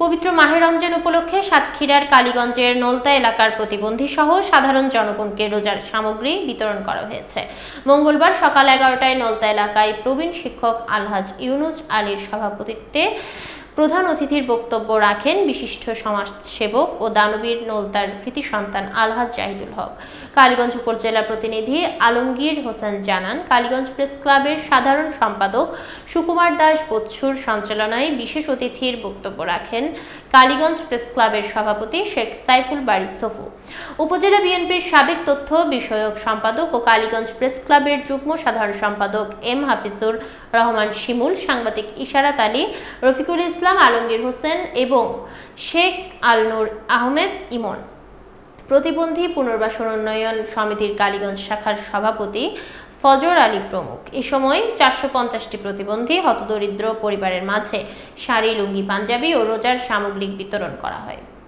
পবিত্র মাহে রমজান উপলক্ষে সাতক্ষীরার কালীগঞ্জের নোলতা এলাকার প্রতিবন্ধী সহ সাধারণ জনগণকে রোজার সামগ্রী বিতরণ করা হয়েছে। মঙ্গলবার সকাল এগারোটায় নোলতা এলাকায় প্রবীণ শিক্ষক আলহাজ ইউনুস আলীর সভাপতিত্বে প্রধান অতিথির বক্তব্য রাখেন বিশিষ্ট সমাজসেবক ও দানবীর নোলতার কৃতি সন্তান আলহাজ জাহিদুল হক। কালীগঞ্জ উপজেলা প্রতিনিধি আলমগীর হোসেন জানান, কালীগঞ্জ প্রেস ক্লাবের সাধারণ সম্পাদক সুকুমার দাস বৎসুর সঞ্চালনায় বিশেষ অতিথির বক্তব্য রাখেন কালীগঞ্জ প্রেস ক্লাবের সভাপতি শেখ সাইফুল বাড়ি সফু। উপজেলা বিএনপির সাবেক তথ্য বিষয়ক সম্পাদক ও কালীগঞ্জ প্রেস ক্লাবের যুগ্ম সাধারণ সম্পাদক এম হাফিজুর রহমান শিমুল, সাংবাদিক ইশারাত আলী, রফিকুল ইসলাম আলমগীর হোসেন এবং শেখ আলনুর আহমেদ ইমন। প্রতিবন্ধী পুনর্বাসন উন্নয়ন সমিতির কালীগঞ্জ শাখার সভাপতি ফজর আলী প্রমুখ। এ সময় চারশো পঞ্চাশটি প্রতিবন্ধী, হতদরিদ্র পরিবারের মাঝে শাড়ি, লুঙ্গি, পাঞ্জাবি ও রোজার সামগ্রিক বিতরণ করা হয়।